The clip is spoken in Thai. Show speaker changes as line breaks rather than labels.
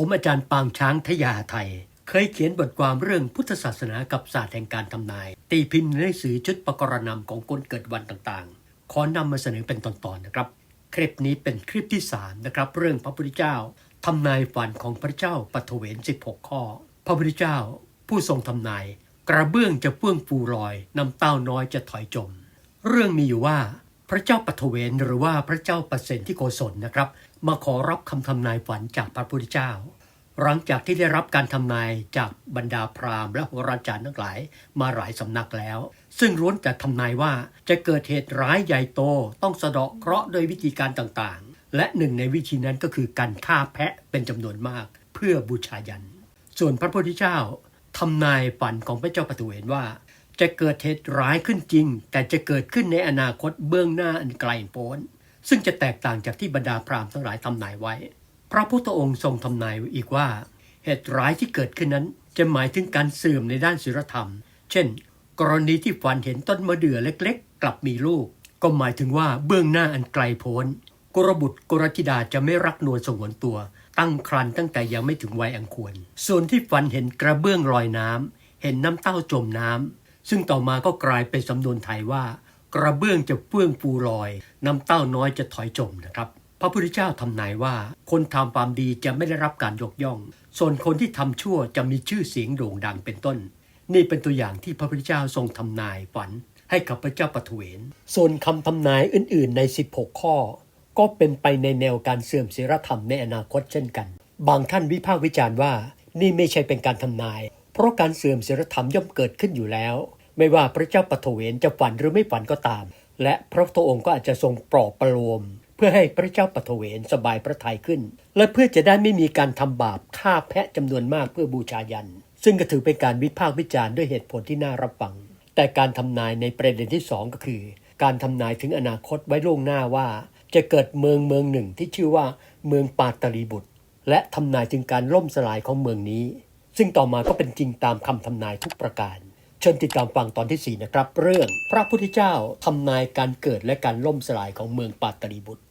ผมอาจารย์ปางช้างทยาไทย เคยเขียนบทความเรื่องพุทธศาสนากับศาสตร์แห่งการทำนาย ตีพิมพ์ในหนังสือชุดประกรณำของคนเกิดวันต่างๆ ขอนำมาเสนอเป็นตอนๆนะครับ คลิปนี้เป็นคลิปที่3นะครับเรื่องพระพุทธเจ้าทำนายฝันของพระเจ้าปฐเวน16 ข้อ พระพุทธเจ้าผู้ทรงทำนาย กระเบื้องจะเฟื่องฟูลอยน้ำเต้าน้อยจะถอยจม เรื่องมีอยู่ว่าพระเจ้าปฐเวนหรือว่าพระเจ้าปเสนที่โกศลนะครับ มาขอรับคำทำนายฝันจากพระพุทธเจ้า หลังจากที่ได้รับการทำนายจากบรรดาพราหมณ์และโหราจารย์ทั้งหลายมาหลายสำนักแล้ว ซึ่งล้วนแต่ทำนายว่าจะเกิดเหตุร้ายใหญ่โตต้องสะเดาะเคราะห์โดยวิธีการต่างๆ และหนึ่งในวิธีนั้นก็คือการฆ่าแพะเป็นจำนวนมาก เพื่อบูชายัน ส่วนพระพุทธเจ้าทำนายฝันของพระเจ้าปฐเวนว่าจะเกิดเหตุร้ายขึ้นจริง แต่จะเกิดขึ้นในอนาคตเบื้องหน้าอันไกลโพ้น ซึ่งจะแตกต่างจากที่บรรดาพราหมณ์ทั้งหลายทำนายไว้ พระพุทธองค์ทรงทำนายไว้อีกว่า เหตุร้ายที่เกิดขึ้นนั้น จะหมายถึงการเสื่อมในด้านศีลธรรม เช่น กรณีที่ฝันเห็นต้นมะเดื่อเล็กๆ กลับมีลูก ก็หมายถึงว่าเบื้องหน้าอันไกลโพ้นกรบุตรกรธิดาจะไม่รักนวลสงวนตัว ตั้งครรภ์ตั้งแต่ยังไม่ถึงวัยอันควร ส่วนที่ฝันเห็นกระเบื้องลอยน้ำเห็นน้ำเต้าจมน้ำซึ่งต่อมาก็กลายเป็นสำนวนไทยว่า กระเบื้องจะเฟื่องฟูลอย น้ำเต้าน้อยจะถอยจมนะครับพระพุทธเจ้าทำนายว่า คนทำความดีจะไม่ได้รับการยกย่อง ส่วนคนที่ทำชั่วจะมีชื่อเสียงโด่งดังเป็นต้น นี่เป็นตัวอย่างที่พระพุทธเจ้าทรงทำนายฝันให้กับพระเจ้าปฐเวนส่วนคำทำนายอื่น ๆ ใน 16 ข้อ ก็เป็นไปในแนวการเสื่อมศีลธรรมในอนาคตเช่นกัน บางท่านวิพากษ์วิจารณ์ว่า นี่ไม่ใช่เป็นการทำนาย เพราะการเสื่อมศีลธรรมย่อมเกิดขึ้นอยู่แล้ว ไม่ว่าพระเจ้าปฐเวนจะฝันหรือไม่ฝันก็ตาม และพระพุทธองค์ก็อาจจะทรงปลอบประโลม เพื่อให้พระเจ้าปฐเวนสบายพระทัยขึ้น และเพื่อจะได้ไม่มีการทำบาปฆ่าแพะจำนวนมากเพื่อบูชายัน ซึ่งก็ถือเป็นการวิพากษ์วิจารณ์ด้วยเหตุผลที่น่ารับฟัง แต่การทำนายในประเด็นที่สองก็คือ การทำนายถึงอนาคตไว้ล่วงหน้าว่า จะเกิดเมืองเมืองหนึ่งที่ชื่อว่าเมืองปาตลีบุตร และทำนายถึงการล่มสลายของเมืองนี้ ซึ่งต่อมาก็เป็นจริงตามคำทำนายทุกประการ เชิญติดตามฟังตอนที่ 4 นะครับ เรื่องพระพุทธเจ้าทำนายการเกิดและการล่มสลายของเมืองปาตลีบุตร